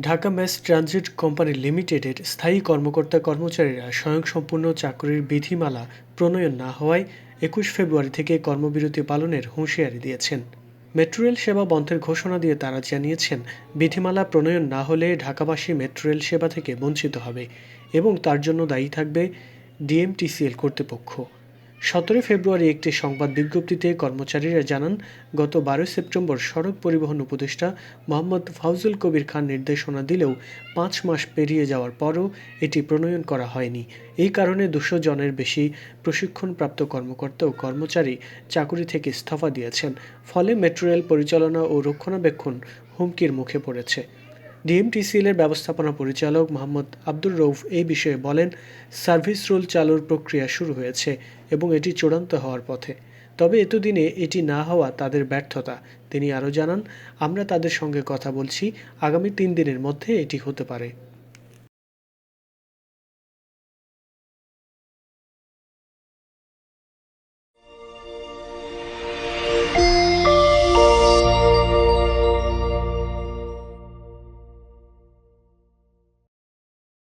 Dhaka mass transit company লিমিটেডের স্থায়ী কর্মকর্তা কর্মচারীরা স্বয়ংসম্পূর্ণ চাকরির বিধিমালা প্রণয়ন না হওয়ায় একুশ ফেব্রুয়ারি থেকে কর্মবিরতি পালনের হুঁশিয়ারি দিয়েছেন। মেট্রো রেল সেবা বন্ধের ঘোষণা দিয়ে তারা জানিয়েছেন, বিধিমালা প্রণয়ন না হলে ঢাকাবাসী মেট্রো রেল সেবা থেকে বঞ্চিত হবে এবং তার জন্য দায়ী থাকবে ডিএমটিসিএল কর্তৃপক্ষ। সতেরোই ফেব্রুয়ারি একটি সংবাদ বিজ্ঞপ্তিতে কর্মচারীরা জানান, গত বারোই সেপ্টেম্বর সড়ক পরিবহন উপদেষ্টা মোহাম্মদ ফাউজুল কবির খান নির্দেশনা দিলেও পাঁচ মাস পেরিয়ে যাওয়ার পরও এটি প্রণয়ন করা হয়নি। এই কারণে দুশো জনের বেশি প্রশিক্ষণপ্রাপ্ত কর্মকর্তা ও কর্মচারী চাকুরি থেকে ইস্তফা দিয়েছেন। ফলে মেট্রো রেল পরিচালনা ও রক্ষণাবেক্ষণ হুমকির মুখে পড়েছে। ডিএমটিসিএল এর ব্যবস্থাপনা পরিচালক মোহাম্মদ আব্দুর রৌফ এই বিষয়ে বলেন, সার্ভিস রুল চালুর প্রক্রিয়া শুরু হয়েছে এবং এটি চূড়ান্ত হওয়ার পথে। তবে এতদিনে এটি না হওয়া তাদের ব্যর্থতা। তিনি আরও জানান, আমরা তাদের সঙ্গে কথা বলছি, আগামী তিন দিনের মধ্যে এটি হতে পারে।